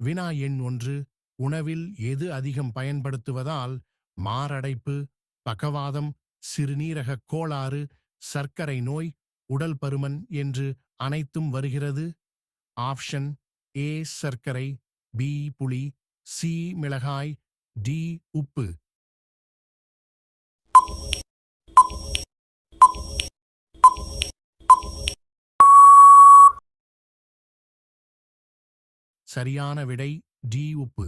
வினா எண் ஒன்று உணவில் எது அதிகம் பயன்படுத்துவதால் மாரடைப்பு பக்கவாதம் சிறுநீரகக் கோளாறு சர்க்கரை நோய் உடல் பருமன் என்று அனைத்தும் வருகிறது. ஆப்ஷன் ஏ சர்க்கரை பி புளி சி மிளகாய் டி உப்பு. சரியான விடை டி உப்பு.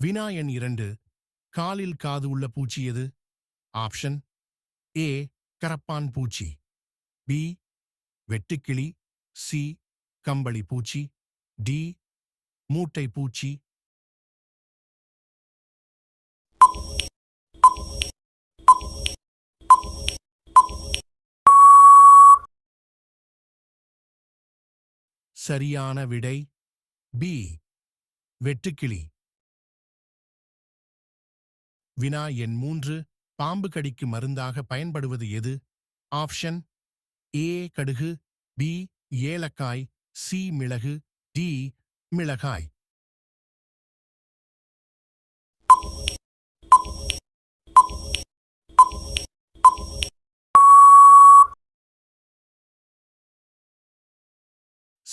வினா எண் இரண்டு. காலில் காது உள்ள பூச்சி எது? ஆப்ஷன். ஏ. கரப்பான் பூச்சி. பி. வெட்டுக்கிளி. சி. கம்பளி பூச்சி. டி. மூட்டை பூச்சி. சரியான விடை பி வெட்டுக்கிளி. வினா எண் மூன்று. பாம்பு கடிக்கு மருந்தாக பயன்படுவது எது? ஆப்ஷன் ஏ கடுகு பி ஏலக்காய் சி மிளகு டி மிளகாய்.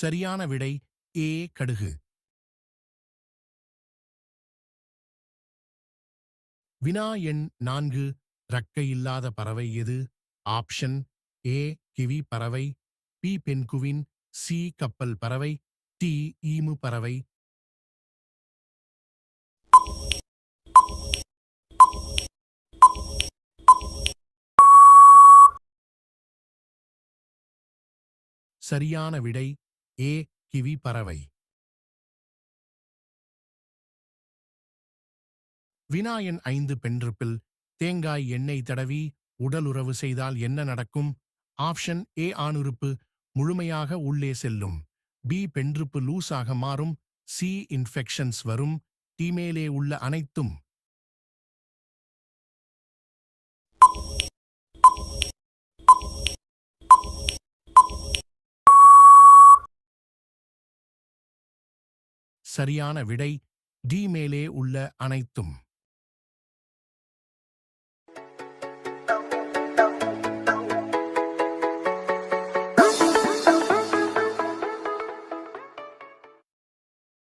சரியான விடை ஏ கடுகு. வினா எண் நான்கு ரக்கை இல்லாத பறவை எது? ஆப்ஷன் ஏ கிவி பறவை பி பென்குவின் சி கப்பல் பறவை டி ஈமு பறவை. சரியான விடை ஏ கிவி பறவை. வினாயன் ஐந்து பெண்றுப்பில் தேங்காய் எண்ணெய் தடவி உடலுறவு செய்தால் என்ன நடக்கும்? ஆப்ஷன் ஏ ஆணுறுப்பு முழுமையாக உள்ளே செல்லும். பி பெண்றுப்பு லூஸாக மாறும். சி இன்ஃபெக்ஷன்ஸ் வரும். டீமேலே உள்ள அனைத்தும் சரியான விடை டி மேலே உள்ள அனைத்தும்.